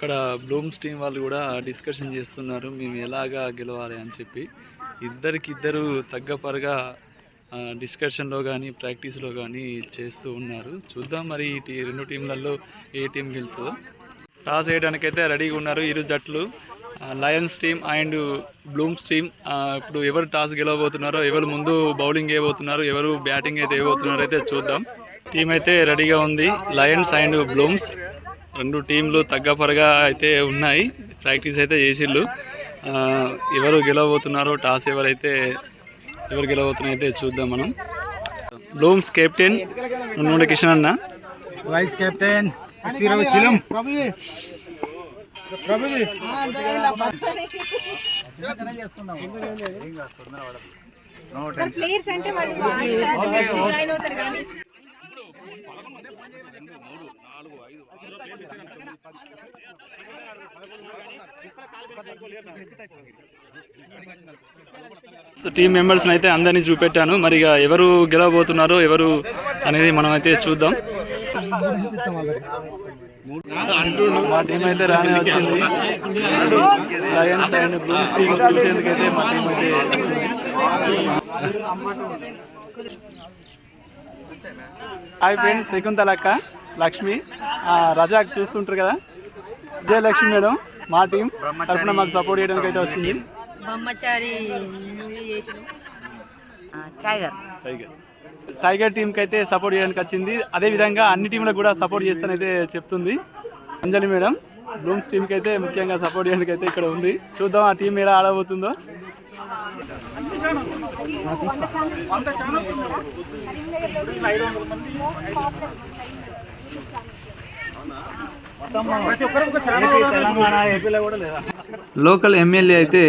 ఇక్కడ Bloom's team వాళ్ళు కూడా డిస్కషన్ చేస్తున్నారు మేము ఎలాగా గెలవాలి అని చెప్పి. ఇద్దరికి ఇద్దరు తగ్గపరగా డిస్కషన్లో కానీ ప్రాక్టీస్లో కానీ చేస్తూ ఉన్నారు. చూద్దాం మరి ఈ రెండు టీంలలో ఏ టీం గెలుతుందో. టాస్ వేయడానికైతే రెడీగా ఉన్నారు ఇరు జట్లు. Lions team and Blooms team ఇప్పుడు ఎవరు టాస్ గెలవబోతున్నారో ఎవరు ముందు బౌలింగ్ వేయబోతున్నారు ఎవరు బ్యాటింగ్ అయితే వేయబోతున్నారో అయితే చూద్దాం. టీం అయితే రెడీగా ఉంది లయన్స్ అండ్ బ్లూమ్స్ రెండు టీంలు తగ్గపరగా అయితే ఉన్నాయి ప్రాక్టీస్ అయితే చేసిళ్ళు ఎవరు గెలవబోతున్నారో టాస్ ఎవరైతే ఎవరు గెలవబోతున్నారో అయితే చూద్దాం మనం బ్లూమ్స్ కెప్టెన్ నుండి కిషన్ అన్న వైస్ కెప్టెన్ శిలం ప్లేయర్స్ అంటే వాళ్ళు కానీ సో టీం మెంబర్స్ని అయితే అందరినీ చూపెట్టాను మరి ఇక ఎవరు గెలవబోతున్నారో ఎవరు అనేది మనం అయితే చూద్దాం మా టీం అయితే రానే వచ్చింది లయన్స్ అండ్ బ్లూమ్స్ టీం చూసేందుకైతే మా టీం అయితే వచ్చింది హాయ్ ఫ్రెండ్స్ శకుంతల అక్క లక్ష్మి. ఆ, రజాక్ చూస్తుంటారు కదా? విజయలక్ష్మి మేడం మా టీం తరఫున మాకు సపోర్ట్ చేయడానికి అయితే వస్తుంది. బ్రహ్మచారి టైగర్ టైగర్ టైగర్ టీంకి అయితే సపోర్ట్ చేయడానికి వచ్చింది. అదే విధంగా అన్ని టీంలకు కూడా సపోర్ట్ చేస్తానైతే చెప్తుంది. అంజలి మేడం బ్లూమ్స్ టీంకి అయితే ముఖ్యంగా సపోర్ట్ చేయడానికి అయితే ఇక్కడ ఉంది. చూద్దాం ఆ టీం ఎలా ఆడబోతుందో. లేదా లోకల్ ఎమ్మెల్యే అయితే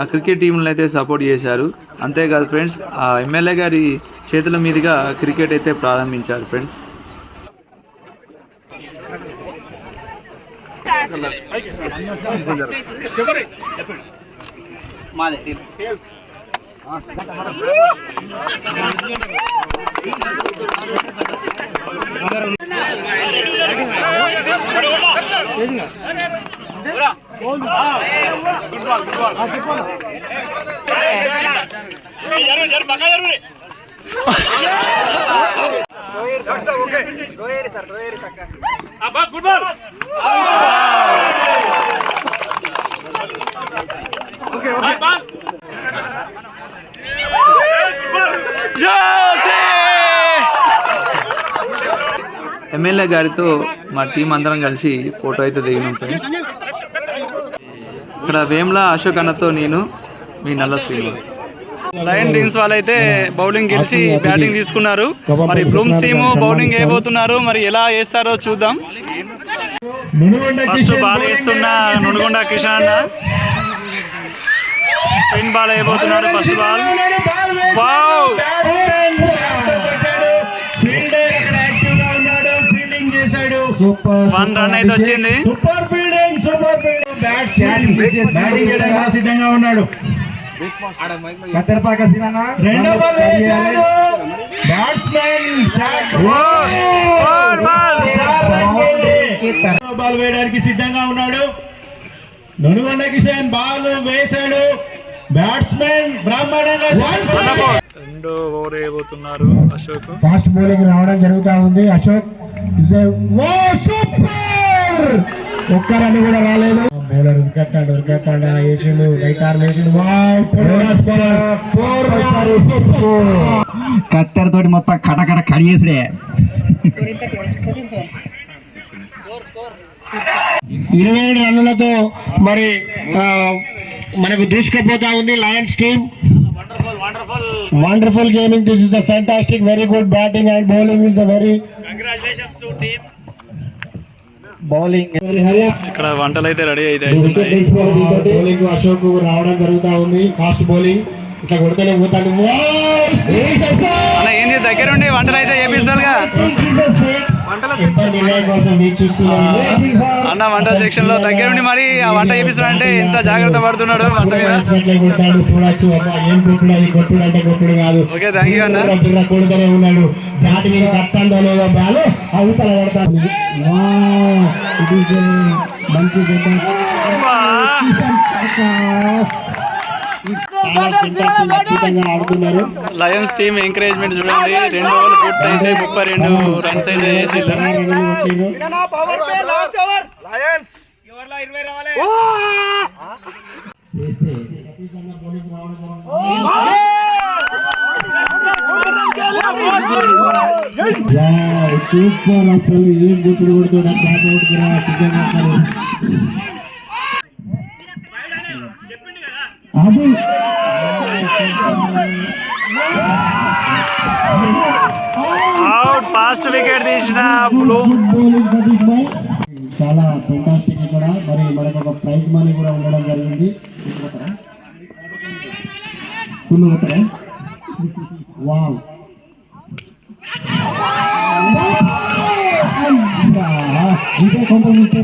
ఆ క్రికెట్ టీంలను అయితే సపోర్ట్ చేశారు. అంతేకాదు ఫ్రెండ్స్ ఆ ఎమ్మెల్యే గారి చేతుల మీదుగా క్రికెట్ అయితే ప్రారంభించారు ఫ్రెండ్స్. అబ్బా good ball okay okay. Ball MLA గారితో మా టీం అందరం కలిసి ఫోటో అయితే దిగినాం ఫ్రెండ్స్. ఇక్కడ వేమ్లా అశోక్ అన్నతో నేను మీ నల్ల శ్రీనివాస్. లయన్ టీమ్స్ వాళ్ళైతే బౌలింగ్ గెలిచి బ్యాటింగ్ తీసుకున్నారు. మరి బ్లూమ్స్ టీమ్ బౌలింగ్ వేయబోతున్నారు. మరి ఎలా వేస్తారో చూద్దాం. ఫస్ట్ బాల్ వేస్తున్న నునగొండ కిషన్ అన్న. Spin ball వేయబోతున్నాడు first ball. Wow! One run అయితే వచ్చింది. Super fielding super fielding. Batting చేయడానికి సిద్ధంగా ఉన్నాడు. కత్తెరపాక రెండో బాల్ వేశాడు బ్యాట్స్మెన్ ఫోర్ బాల్ బాల్ వేయడానికి సిద్ధంగా ఉన్నాడు. ననుగొండ కిషన్ బాల్ వేశాడు. బ్యాట్స్మెన్ రెండో ఓవర్ వేయబోతున్నారు అశోక్. ఫాస్ట్ బౌలింగ్ రావడం జరుగుతా ఉంది. అశోక్ సూపర్ ఒక్క రన్ కూడా రాలేదు. బౌలర్ ఉరికెత్తాడు ఉరికెత్తాడు వేసిండు రైట్ ఆర్మ్ వేసిండు కత్తెర తోటి మొత్తం కటకట కడిగేసుడే. ఇరవై ఏడు రన్నులతో మరి ఆ, మనకు దూసుకుపోతా ఉంది Lions team wonderful gaming this is the fantastic very good batting and bowling is the very bowling ఇక్కడ వంటలు అయితే రెడీ అయితే బౌలింగ్ అశోక్ రావడం జరుగుతా ఉంది. ఫాస్ట్ బౌలింగ్ ఇట్లా కొడితేనే ఏంది దగ్గరుండి వంటలు అయితే వీక్షిస్తున్నాము అన్న వంట సెక్షన్లో దగ్గరుండి మరి ఆ వంట చేపిస్తాడంటే ఎంత జాగ్రత్త పడుతున్నాడు వంట మీద. ఓకే థ్యాంక్ యూ అన్న. బిర్ర బిర్ర కొడుతూనే ఉన్నాడు. బ్యాట్ మీద కట్టందో లేదో బాల్ అవతల పడతాడు మంచి లయన్స్ టీమ్ ఎంకరేజ్మెంట్ చూడండి. రెండు ఓవర్లు పూర్తయింది. ముప్పై రెండు రన్స్ అయితే సూపర్ అసలు ఏం గుప్పుడు కొడుతున్నా బ్యాట్ అవుట్ కూడా నిజంగా అసలు. అది అవుట్ ఫాస్ట్ వికెట్ తీసిన బ్లూమ్స్ bowling సతీష్ భాయ్. చాలా ఫెంటాస్టిక్ ఇక్కడ మరి మనకు ఒక ప్రైజ్ మనీ కూడా ఉండడం జరిగింది ఫుల్ పోతారా వావ్ ఇంకా కొంత మిస్తే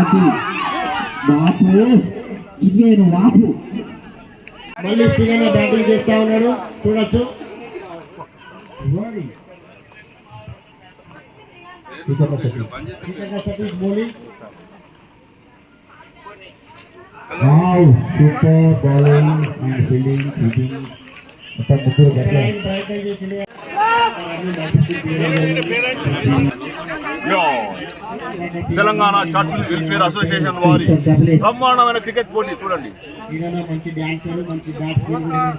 అది బాపు ఇదే వాపు మళ్ళీ సినిమా బ్యాటింగ్ చేస్తా ఉన్నాడు చూడొచ్చు Satish bowling Wow, super bowling and fielding, keeping. మొత్తం ముగ్గురు గట్ల. Telangana short film welfare association వారి బ్రహ్మాండమైన క్రికెట్ పోటీ చూడండి. ఈయన మంచి డాన్సర్ మంచి బ్యాట్స్మెన్ కూడా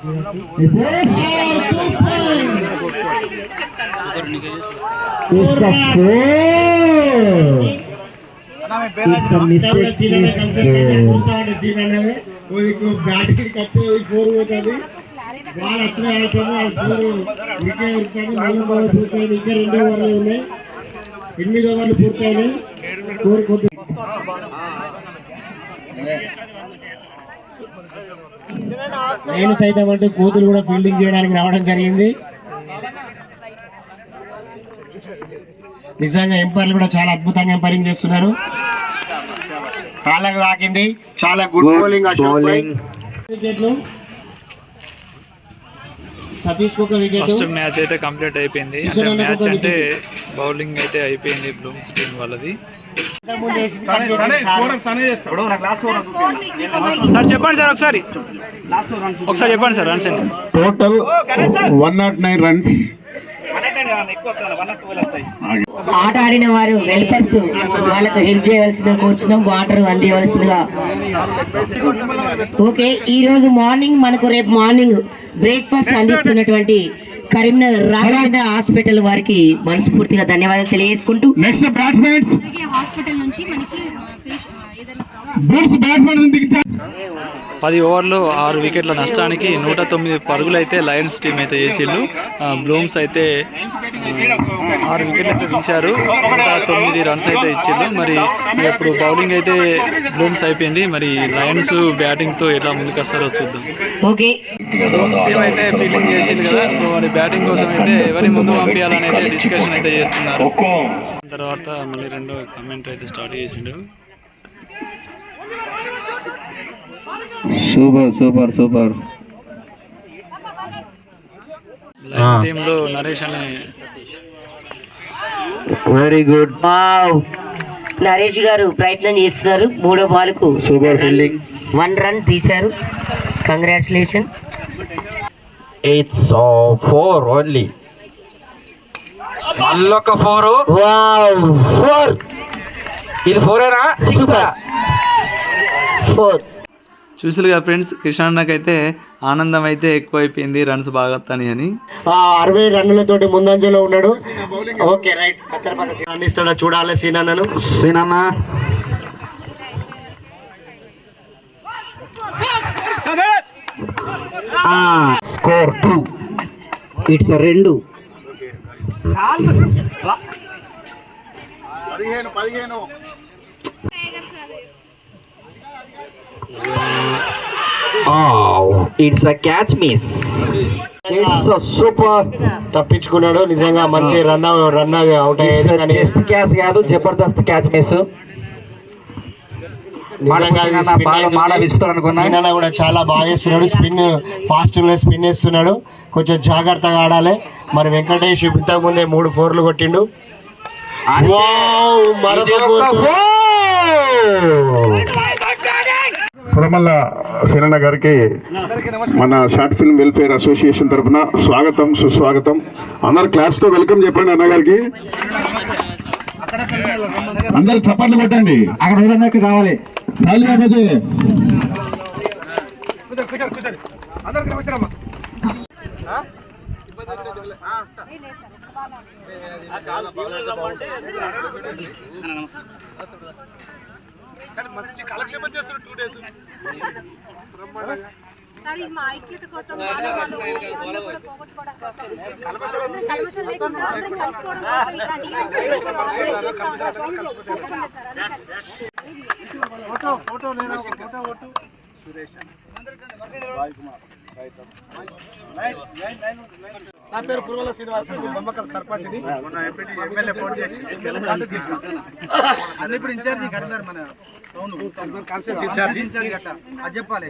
మీరు వాళ్ళు ఇంకా రెండు ఓవర్లు ఉన్నాయి ఎనిమిది స్కోర్ కొద్ది నేను సైతం అంటే కోతులు కూడా ఫీల్డింగ్ చేయడానికి రావడం జరిగింది. నిజంగా ఎంపైర్లు కూడా చాలా అద్భుతంగా ఎంపైరింగ్ చేస్తున్నారు. కాళ్ళకు తాకింది చాలా గుడ్ బౌలింగ్. వికెట్లు సతీష్కు ఒక వికెట్ ఫస్ట్ మ్యాచ్ అయితే కంప్లీట్ అయిపోయింది. అంటే మ్యాచ్ అంటే బౌలింగ్ అయితే అయిపోయింది బ్లూమ్స్ టీం వాళ్ళది. సార్ చెప్పండి సార్ ఒకసారి. ఒకసారి చెప్పండి sir runs total one nought nine runs ఆట ఆడిన వారు వెల్ఫర్స్ వాళ్ళకు హెల్ప్ చేయవలసిన కూర్చున్నాం వాటర్ అందివలసిందిగా ఓకే ఈ రోజు మార్నింగ్ మనకు రేపు మార్నింగ్ బ్రేక్ఫాస్ట్ అందిస్తున్నటువంటి కరీంనగర్ రాఘవేంద్ర హాస్పిటల్ వారికి మనస్ఫూర్తిగా ధన్యవాదాలు తెలియజేసుకుంటూ నెక్స్ట్ బ్యాట్స్మెన్స్ హాస్పిటల్ నుంచి మనకి పది ఓవర్లు ఆరు వికెట్ల నష్టానికి నూట తొమ్మిది పరుగులు అయితే లయన్స్ టీం అయితే చేసిండు. బ్లూమ్స్ అయితే ఆరు వికెట్లు అయితే తీశారు. నూట తొమ్మిది రన్స్ అయితే ఇచ్చిండు. మరి ఇప్పుడు బౌలింగ్ అయితే బ్లూమ్స్ అయిపోయింది. మరి లయన్స్ బ్యాటింగ్తో ఎట్లా ముందుకు వస్తారో చూద్దాం. ఓకే. బ్లూమ్స్ టీం అయితే ఫీల్డింగ్ చేసిండు కదా. మరి బ్యాటింగ్ కోసం అయితే ఎవరి ముందు పంపించాలని అయితే డిస్కషన్ అయితే చేస్తున్నారు. తర్వాత మళ్ళీ రెండో కమెంట్ అయితే స్టార్ట్ చేసిండు. Super super super. లయన్ టీంలో నరేష్ అనే వెరీ గుడ్ వావ్. నరేష్ గారు ప్రయత్నం చేస్తున్నారు మూడో బాల్కు. సూపర్ ఫీల్డింగ్ వన్ రన్ తీశారు. కంగ్రాచులేషన్ ఇట్స్ ఫోర్ ఓన్లీ మళ్ళొక ఫోర్ వావ్ ఫోర్ ఇది ఫోరేనా సిక్స్ ఫోర్ చూసారుగా ఫ్రెండ్స్ కిషన్ అన్నకైతే ఆనందం అయితే ఎక్కువైపోయింది రన్స్ బాగా వస్తాయి అని. అరవై రన్నులతోటి ముందంజలో ఉన్నాడు. Okay right. అందిస్తాడో చూడాలి సీన్ అన్నను. సినన్నా స్కోర్ టూ. ఇట్స్ రెండు. పదిహేను పదిహేను. It's a catch miss it's super తప్పించుకున్నాడు. నిజంగా మంచి రన్ రన్ అవుట్ అయ్యేది కానీ జస్ట్ క్యాచ్ కాదు జబర్దస్త్ క్యాచ్ మిస్ నిజంగా కూడా చాలా బాగా చేస్తున్నాడు స్పిన్ ఫాస్ట్ స్పిన్ వేస్తున్నాడు. కొంచెం జాగ్రత్తగా ఆడాలి. మరి వెంకటేష్ ఇంతకు ముందే మూడు ఫోర్లు కొట్టిండు. మరొక. పురమల్ల శరణ గారికి మన షార్ట్ ఫిల్మ్ వెల్ఫేర్ అసోసియేషన్ తరఫున స్వాగతం సుస్వాగతం. అందరు క్లాస్తో వెల్కమ్ చెప్పండి అన్న గారికి అందరు చప్పట్లు కొట్టండి. అక్కడ రావాలి. కాకపోతే సార్ ఇది మా ఐక్యత కోసం వాళ్ళ వాళ్ళు వాళ్ళ కూడా పోగొట్టుకోవడం కోసం. చేస్తూ ఉంటాం. తప్పకుండా సార్ అందుకని. నా పేరు పురువల శ్రీనివాస్ బొమ్మకల్ సర్పంచ్ మన ఎంపీటీ ఎమ్మెల్యే పోటీ చేసి అన్ని ఇప్పుడు ఇన్ఛార్జి కరీంనగర్ మన అవును. ఇన్ఛార్జ్. ఇన్ఛార్జ్ గట్ట అది చెప్పాలి.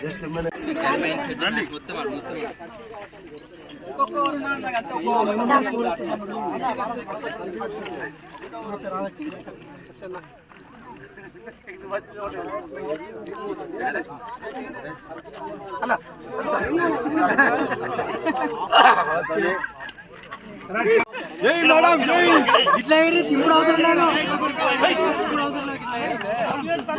just a minute. Hello. ఆ, ఎందుకంటే లైన్ మీ లైన్ లైన్ ఉండు ప్రెసిడెంట్ అయితే. సార్ మమ్మల్ని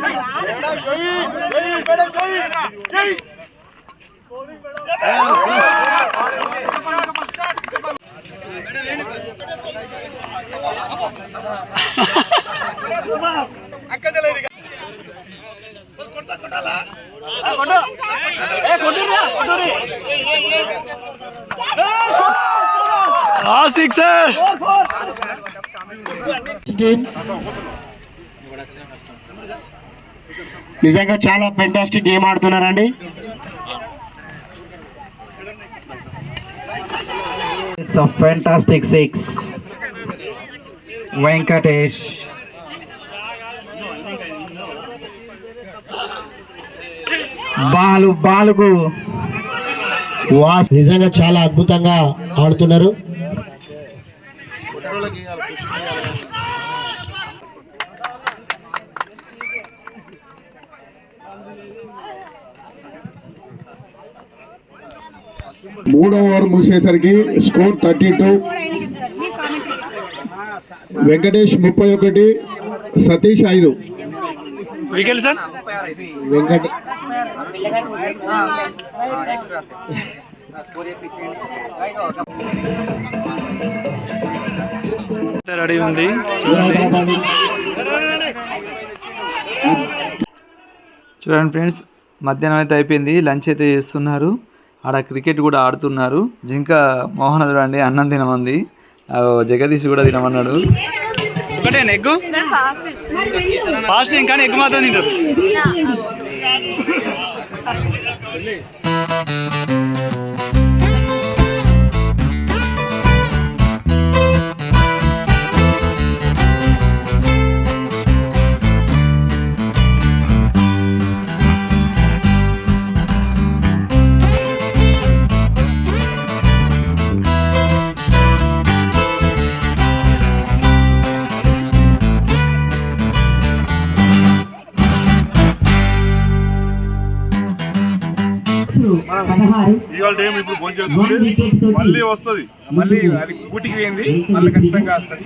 ఆ, ఓకే. అన్న, అరే, sorry sorry sorry Srinivas Bommakal sarpanch ఆ నిజంగా చాలా ఫెంటాస్టిక్ గేమ్ ఆడుతున్నారండి It's a fantastic six. Venkatesh. Balu బాలుకు నిజంగా చాలా అద్భుతంగా ఆడుతున్నారు మూడో ఓవర్ మూసేసరికి స్కోర్ థర్టీ టూ. వెంకటేష్ ముప్పై ఒకటి సతీష్ ఐదు. సార్? రెడీ ఉంది. చూడండి చూడండి ఫ్రెండ్స్ మధ్యాహ్నం అయితే అయిపోయింది. లంచ్ అయితే చేస్తున్నారు. ఆడ క్రికెట్ కూడా ఆడుతున్నారు. జింక మోహన చూడండి అన్నం తినమంది. ఆ, జగదీష్ కూడా తినమన్నాడు. ఒకటే ఎగ్ ఫాస్టింగ్ కానీ ఎగ్ మాత్రం తింటారు. ఇప్పుడు ఫోన్ చేస్తుంది మళ్ళీ వస్తుంది. మళ్ళీ అది కూటికి పోయింది. మళ్ళీ ఖచ్చితంగా వస్తుంది.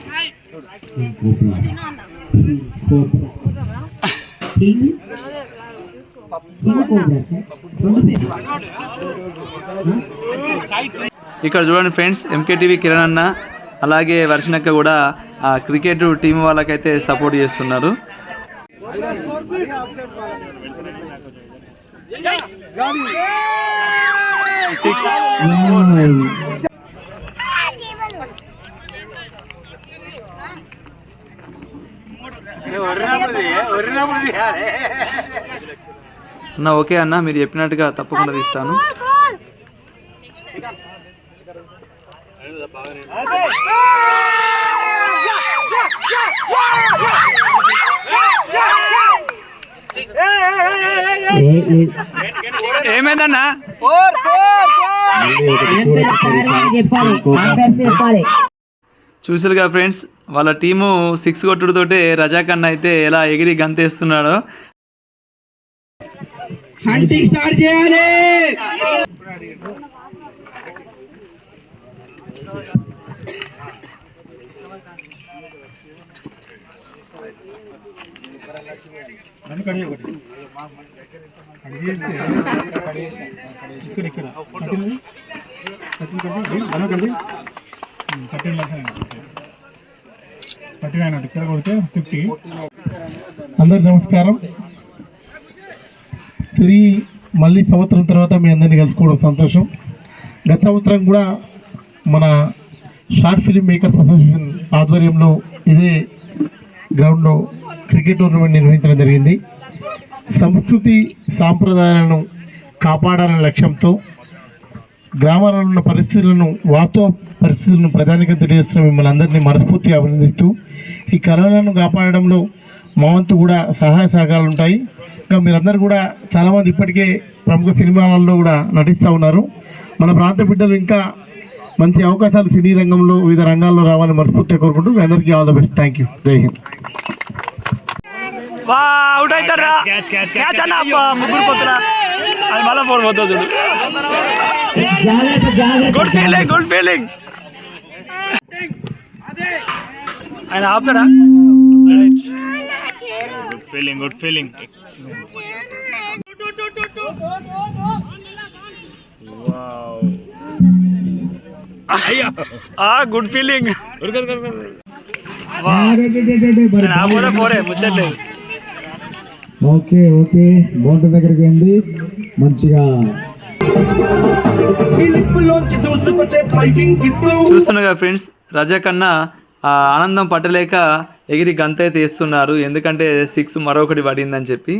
ఇక్కడ చూడండి ఫ్రెండ్స్ ఎంకేటీవీ కిరణ్ అన్న అలాగే వర్షనక్క కూడా ఆ క్రికెట్ టీం వాళ్ళకైతే సపోర్ట్ చేస్తున్నారు. అన్న ఓకే అన్న మీరు చెప్పినట్టుగా తప్పకుండా తీస్తాను. ఏమైందన్నా? చూసారుగా ఫ్రెండ్స్ వాళ్ళ టీము సిక్స్ కొట్టుడుతోటే రజాక్ అన్న అయితే ఎలా ఎగిరి గంతేస్తున్నాడో. హంటింగ్ స్టార్ట్ చేయాలి. ఇక్కడ కొడితే ఫిఫ్టీ. అందరికి నమస్కారం. తిరిగి మళ్ళీ సంవత్సరం తర్వాత మీ అందరినీ కలుసుకోవడం సంతోషం. గత సంవత్సరం కూడా మన షార్ట్ ఫిలిం మేకర్స్ అసోసియేషన్ ఆధ్వర్యంలో ఇదే గ్రౌండ్లో క్రికెట్ టోర్నమెంట్ నిర్వహించడం జరిగింది. సంస్కృతి సాంప్రదాయాలను కాపాడాలనే లక్ష్యంతో గ్రామాలలో ఉన్న పరిస్థితులను వాస్తవ పరిస్థితులను ప్రధానికంగా తెలియజేస్తున్న మిమ్మల్ని అందరినీ మనస్ఫూర్తిగా అభినందిస్తూ ఈ కళలను కాపాడడంలో మా వంతు కూడా సహాయ సహకారాలు ఉంటాయి. ఇంకా మీరందరూ కూడా చాలామంది ఇప్పటికే ప్రముఖ సినిమాలలో కూడా నటిస్తూ ఉన్నారు. మన ప్రాంత బిడ్డలు ఇంకా మంచి అవకాశాలు సినీ రంగంలో వివిధ రంగాల్లో రావాలని మనస్ఫూర్తిగా కోరుకుంటూ మీ అందరికీ all the best. Thank you Jai Hind. వా అవుట్ అవుతారా? క్యాచ్ అన్న అబ్బా, ముగ్గురు పొత్తుల అది మళ్ళీ ఫోన్ పోతుంది చూడు. గుడ్ ఫీలింగ్ గుడ్ ఫీలింగ్ ఆయన ఆపుతాడా? Good feeling good feeling good feeling. ముచ్చట్లేదు okay okay. Boundary దగ్గరికి వెళ్ళి మంచిగా చూస్తున్నాగా ఫ్రెండ్స్ రజాక్ అన్న ఆ ఆనందం పట్టలేక ఎగిరి గంత అయితే వేస్తున్నారు ఎందుకంటే సిక్స్ మరొకటి పడిందని చెప్పి.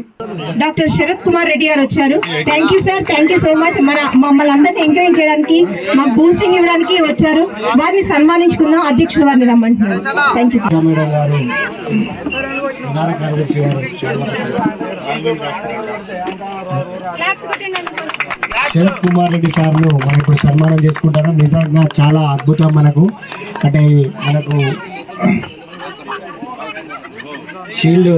డాక్టర్ శరత్ కుమార్ రెడ్డి గారు వచ్చారు. Thank you sir thank you so much మన మమ్మల్ని అందరినీ ఎంకరేజ్ చేయడానికి మాకు బూస్టింగ్ ఇవ్వడానికి వచ్చారు. వారిని సన్మానించుకుందాం. అధ్యక్షులు వారిని రమ్మంటున్నారు. Thank you sir Sharath Kumar Reddy సార్ను మనం ఇప్పుడు సన్మానం చేసుకుంటారు. నిజంగా చాలా అద్భుతం మనకు. అంటే మనకు shield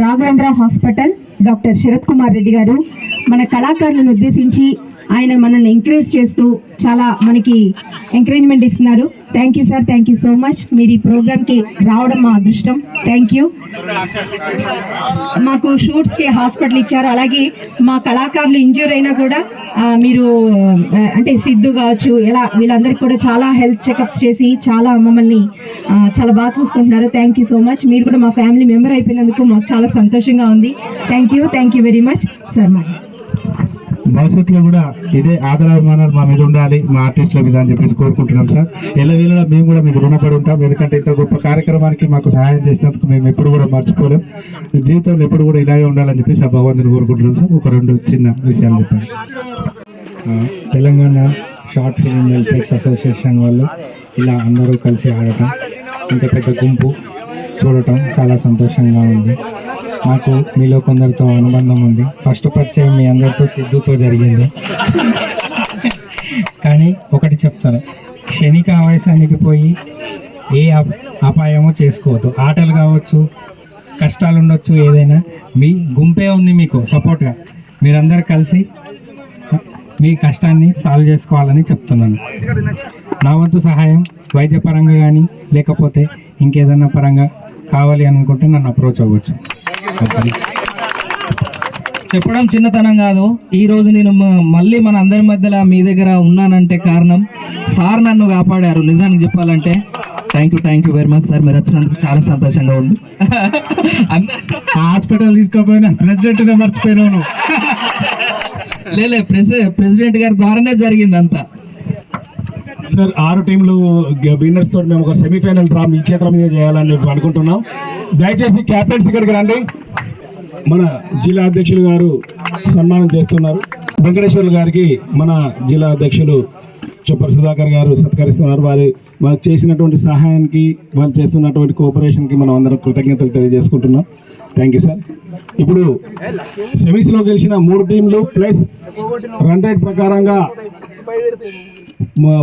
Raghavendra hospital doctor Sharath Kumar Reddy garu మన కళాకారులను ఉద్దేశించి ఆయన మనల్ని ఎంకరేజ్ చేస్తూ చాలా మనకి ఎంకరేజ్మెంట్ ఇస్తున్నారు. Thank you sir thank you so much మీరు ఈ ప్రోగ్రామ్కి రావడం మా అదృష్టం. థ్యాంక్ యూ మాకు షూట్స్కి హాస్పిటల్ ఇచ్చారు. అలాగే మా కళాకారులు ఇంజ్యూర్ అయినా కూడా మీరు అంటే సిద్ధు కావచ్చు ఇలా వీళ్ళందరికీ కూడా చాలా హెల్త్ చెకప్స్ చేసి చాలా మమ్మల్ని చాలా బాగా చూసుకుంటున్నారు. థ్యాంక్ యూ సో మచ్ మీరు కూడా మా ఫ్యామిలీ మెంబర్ అయిపోయినందుకు మాకు చాలా సంతోషంగా ఉంది. Thank you thank you very much sir మా భవిష్యత్తులో కూడా ఇదే ఆదరాభిమానాలు మా మీద ఉండాలి మా ఆర్టిస్టుల మీద అని చెప్పేసి కోరుకుంటున్నాం సార్. ఎల్లవేళలా మేము కూడా మీకు రుణపడి ఉంటాం. ఎందుకంటే ఇంత గొప్ప కార్యక్రమానికి మాకు సహాయం చేసినందుకు మేము ఎప్పుడు కూడా మర్చిపోలేం. జీవితంలో ఎప్పుడు కూడా ఇలాగే ఉండాలని చెప్పేసి ఆ భగవంతుని కోరుకుంటున్నాం సార్. ఒక రెండు చిన్న విషయాలు చెప్తాను. Telangana short film welfares association వాళ్ళు ఇలా అందరూ కలిసి ఆడటం ఇంత పెద్ద గుంపు చూడటం చాలా సంతోషంగా ఉంది. మాకు మీలో కొందరితో అనుబంధం ఉంది. ఫస్ట్ పరిచయం మీ అందరితో సిద్ధుతో జరిగింది. కానీ ఒకటి చెప్తాను. క్షణిక ఆవేశానికి పోయి ఏ అపాయమో చేసుకోవద్దు. ఆటలు కావచ్చు కష్టాలు ఉండొచ్చు ఏదైనా. మీ గుంపే ఉంది మీకు సపోర్ట్గా. మీరందరూ కలిసి మీ కష్టాన్ని సాల్వ్ చేసుకోవాలని చెప్తున్నాను. నా వంతు సహాయం వైద్యపరంగా కానీ లేకపోతే ఇంకేదైనా పరంగా కావాలి అనుకుంటే నన్ను అప్రోచ్ అవ్వచ్చు. చెప్పడం చిన్నతనం కాదు. ఈ రోజు నేను మళ్ళీ మన అందరి మధ్యలో మీ దగ్గర ఉన్నానంటే కారణం సార్ నన్ను కాపాడారు. నిజానికి చెప్పాలంటే thank you thank you very much sir. మీరు వచ్చినందుకు చాలా సంతోషంగా ఉంది. హాస్పిటల్ తీసుకోపోయినా ప్రెసిడెంట్ మర్చిపోయినాను లేలే ప్రెసి ప్రెసిడెంట్ గారి ద్వారానే జరిగింది అంతా సార్ ఆరు టీంలు విన్నర్స్ తోటి మేము ఒక సెమీఫైనల్ డ్రా మీ చేతుల మీద చేయాలని అనుకుంటున్నాం. దయచేసి క్యాప్టెన్స్ ఇక్కడికి రండి. మన జిల్లా అధ్యక్షులు గారు సన్మానం చేస్తున్నారు. వెంకటేశ్వర్లు గారికి మన జిల్లా అధ్యక్షులు చొప్పర్ సుధాకర్ గారు సత్కరిస్తున్నారు. వారి వారు చేసినటువంటి సహాయానికి వాళ్ళు చేస్తున్నటువంటి కోఆపరేషన్కి మనం అందరం కృతజ్ఞతలు తెలియజేసుకుంటున్నాం. థ్యాంక్ యూ సార్ ఇప్పుడు సెమీస్లో గెలిచిన మూడు టీంలు ప్లస్ రన్ రేట్ ప్రకారంగా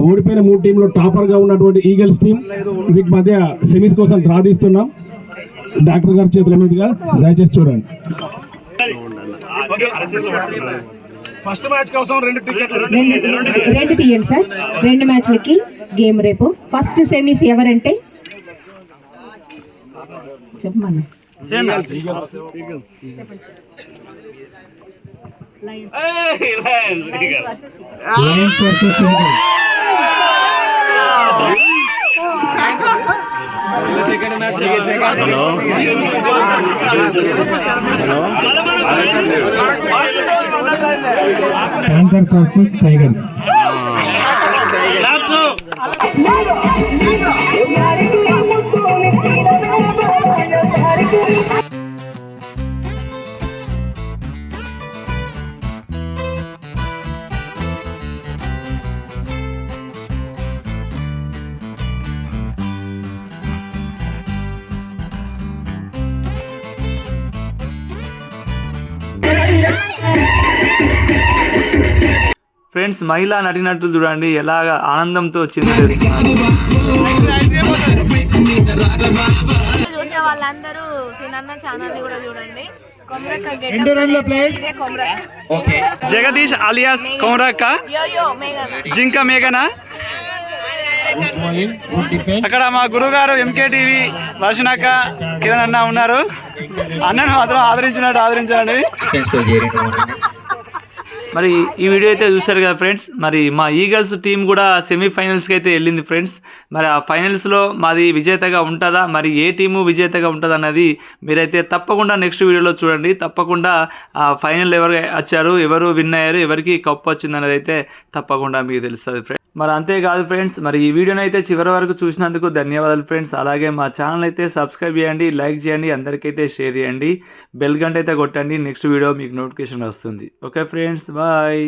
ఓడిపోయిన మూడు టీంలో టాపర్గా ఉన్నటువంటి ఈగల్స్ టీం వీటి మధ్య సెమీస్ కోసం డ్రా తీస్తున్నాం. డాక్టర్ గారి చేతుల మీదుగా దయచేసి చూడండి. ఫస్ట్ మ్యాచ్ కోసం రెండు టికెట్లు రెండు రెండు తీయండి సార్. రెండు మ్యాచ్లకి గేమ్ రేపు. ఫస్ట్ సెమీస్ ఎవరంటే? చెప్పమన్నా Lions versus Panthers versus Tigers friends మహిళా నటినట్లు చూడండి ఎలాగ ఆనందంతో చిందేస్తున్నారు చూసిన వాళ్ళందరూ సినన్న ఛానల్ని కూడా చూడండి. కొమరక్క గెట్ కొమరక్క. జగదీష్ అలియాస్ మేఘన. జింక మేఘన? అక్కడ మా గురుగారు ఎంకే టీవీ వర్షనక్క కిరణ్ అన్న ఉన్నారు. అన్నను మాత్రం ఆదరించినట్టు ఆదరించండి. మరి ఈ వీడియో అయితే చూశారు కదా ఫ్రెండ్స్? మరి మా ఈగల్స్ టీం కూడా సెమీఫైనల్స్కి అయితే వెళ్ళింది ఫ్రెండ్స్. మరి ఆ ఫైనల్స్లో మాది విజేతగా ఉంటుందా? మరి ఏ టీము విజేతగా ఉంటుంది అన్నది మీరైతే తప్పకుండా నెక్స్ట్ వీడియోలో చూడండి. తప్పకుండా ఆ ఫైనల్ ఎవరు వచ్చారు ఎవరు విన్ అయ్యారు ఎవరికి కప్పు వచ్చింది అనేది అయితే తప్పకుండా మీకు తెలుస్తుంది ఫ్రెండ్స్. మరి అంతేకాదు ఫ్రెండ్స్ మరి ఈ వీడియోని అయితే చివరి వరకు చూసినందుకు ధన్యవాదాలు ఫ్రెండ్స్ అలాగే మా ఛానల్ అయితే సబ్స్క్రైబ్ చేయండి లైక్ చేయండి అందరికైతే షేర్ చేయండి. బెల్ గంట అయితే కొట్టండి నెక్స్ట్ వీడియో మీకు నోటిఫికేషన్ వస్తుంది. Okay friends bye